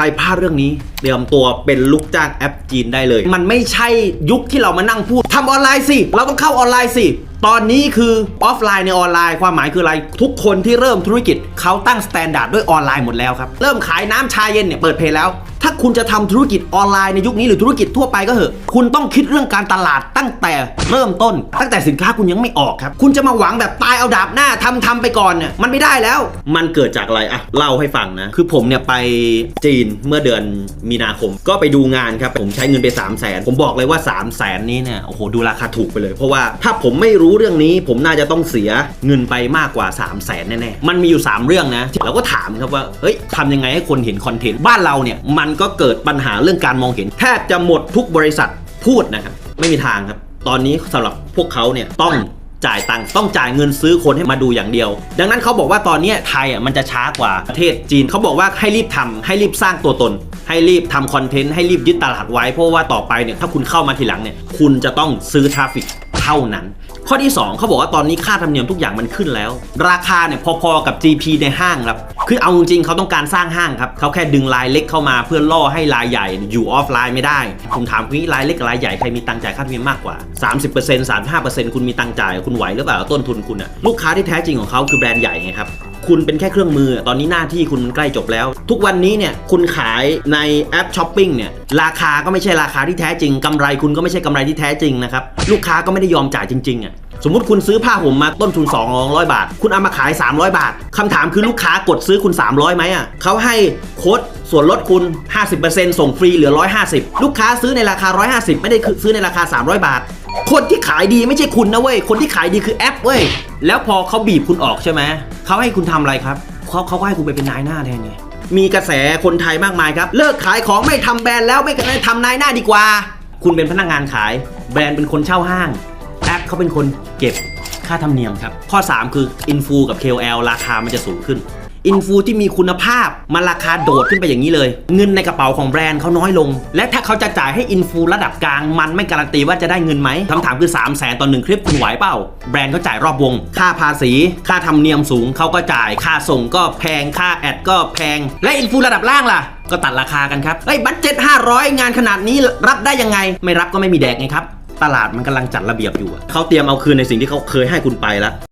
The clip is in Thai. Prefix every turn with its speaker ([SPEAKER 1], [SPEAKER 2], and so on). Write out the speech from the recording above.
[SPEAKER 1] รพลาดเรื่องนี้เตรียมตัวเป็นลูกจ้างแอปจีนได้เลย มันไม่ใช่ยุคที่เรามานั่งพูดทำออนไลน์สิ เราต้องเข้าออนไลน์สิ ตอนนี้คือออฟไลน์ในออนไลน์ความหมายคืออะไร ทุกคนที่เริ่มธุรกิจเขาตั้งสแตนดาร์ดด้วยออนไลน์หมดแล้วครับ เริ่มขายน้ำชาเย็นเนี่ยเปิดเพจแล้ว ถ้าคุณจะทำธุรกิจออนไลน์ในยุคนี้หรือธุรกิจทั่วไปก็เหอะ คุณต้องคิดเรื่องการตลาดตั้งแต่เริ่มต้น ตั้งแต่สินค้าคุณยังไม่ออกครับ คุณจะมาหวังแบบตายเอาดาบหน้าทำทำไปก่อนเนี่ยมันไม่ได้แล้ว มันเกิดจากอะไรอะเล่าให้ฟังนะ คือผมเนี่ยไปจีนเมื่อเดือนมีนาคม ก็ไปดูงานครับ ผมใช้เงินไป 3 0 0แสนผมบอกเลยว่า 3 0 0แสนนี้เนี่ยโอ้โหดูราคาถูกไปเลย เพราะว่าถ้าผมไม่รู้เรื่องนี้ ผมน่าจะต้องเสียเงินไปมากกว่า 3 0 0แสนแน่ๆมันมีอยู่ 3 เรื่องนะเราก็ถามครับว่าเฮ้ยทำยังไงให้คนเห็นคอนเทนต์บ้านเราเนี่ยมันก็เกิดปัญหาเรื่องการมองเห็น แทบจะหมดทุกบริษัทพูดนะครับ ไม่มีทางครับ ตอนนี้สำหรับพวกเขาเนี่ยต้องจ่ายตังค์ต้องจ่ายเงินซื้อคนให้มาดูอย่างเดียว ดังนั้นเขาบอกว่าตอนนี้ไทยอะมันจะช้ากว่าประเทศจีนเขาบอกว่าให้รีบทำให้รีบสร้างตัวตน ให้รีบทำคอนเทนต์ให้รีบยึดตลาดไว้ เพราะว่าต่อไปเนี่ยถ้าคุณเข้ามาทีหลังเนี่ยคุณจะต้องซื้อทราฟฟิกเท่านั้น ข้อที่ 2เขาบอกว่าตอนนี้ค่าธรรมเนียมทุกอย่างมันขึ้นแล้ว ราคาเนี่ยพอๆกับ GP ในห้างครับ คือเอาจริงๆเขาต้องการสร้างห้างครับเขาแค่ดึงรายเล็กเข้ามาเพื่อล่อให้รายใหญ่อยู่ออฟไลน์ไม่ได้ ผมถามคุณรายเล็กกับรายใหญ่ใครมีตังค์จ่ายค่าธรรมเนียมมากกว่า 30% 35%คุณมีตังค์จ่ายคุณไหวหรือเปล่าต้นทุนคุณอะลูกค้าที่แท้จริงของเขาคือแบรนด์ใหญ่ไงครับคุณเป็นแค่เครื่องมือ ตอนนี้หน้าที่คุณมันใกล้จบแล้ว ทุกวันนี้เนี่ย คุณขายในแอปช้อปปิ้งเนี่ย ราคาก็ไม่ใช่ราคาที่แท้จริงกำไรคุณก็ไม่ใช่กำไรที่แท้จริงนะครับ ลูกค้าก็ไม่ได้ยอมจ่ายจริงๆอะ สมมติคุณซื้อผ้าห่มมาต้นทุน 200 บาท คุณเอามาขาย 300 บาท คำถามคือลูกค้ากดซื้อคุณ 300ไหมอะเขาให้โค้ดส่วนลดคุณ 50%ส่งฟรีเหลือ 150 ลูกค้าซื้อในราคา 150 ไม่ได้คือซื้อในราคา 300 บาท คนที่ขายดีไม่ใช่คุณนะเว้ย คนที่ขายดีคือแอปเว้ย แล้วพอเขาบีบคุณออกใช่ไหม เขาให้คุณทำอะไรครับ เขาเขาก็ให้คุณไปเป็นนายหน้าแทนไง มีกระแสคนไทยมากมายครับ เลิกขายของไม่ทำแบรนด์แล้วไม่ทำนายหน้าดีกว่า คุณเป็นพนักงานขาย แบรนด์เป็นคนเช่าห้าง แอปเขาเป็นคนเก็บค่าธรรมเนียมครับ ข้อ 3 คืออินฟูกับ KOL ราคามันจะสูงขึ้นอินฟูที่มีคุณภาพมันราคาโดดขึ้นไปอย่างนี้เลย เงินในกระเป๋าของแบรนด์เขาน้อยลง และถ้าเขาจะจ่ายให้อินฟูระดับกลาง มันไม่การันตีว่าจะได้เงินไหมคำถามคือ 3 0 0แสนต่อหนึ่งคลิปคุณไหวเปล่า แบรนด์เขาจ่ายรอบวง ค่าภาษี ค่าธรรมเนียมสูงเขาก็จ่าย ค่าส่งก็แพงค่าแอดก็แพง และอินฟูระดับล่างล่ะก็ตัดราคากันครับเฮ้บัตเจ็ต500 งานขนาดนี้รับได้ยังไง ไม่รับก็ไม่มีแดกไงครับ ตลาดมันกำลังจัดระเบียบอยู่อะเขาเตรียมเอาคืนในสิ่งที่เขาเคยให้คุณไปแล้ว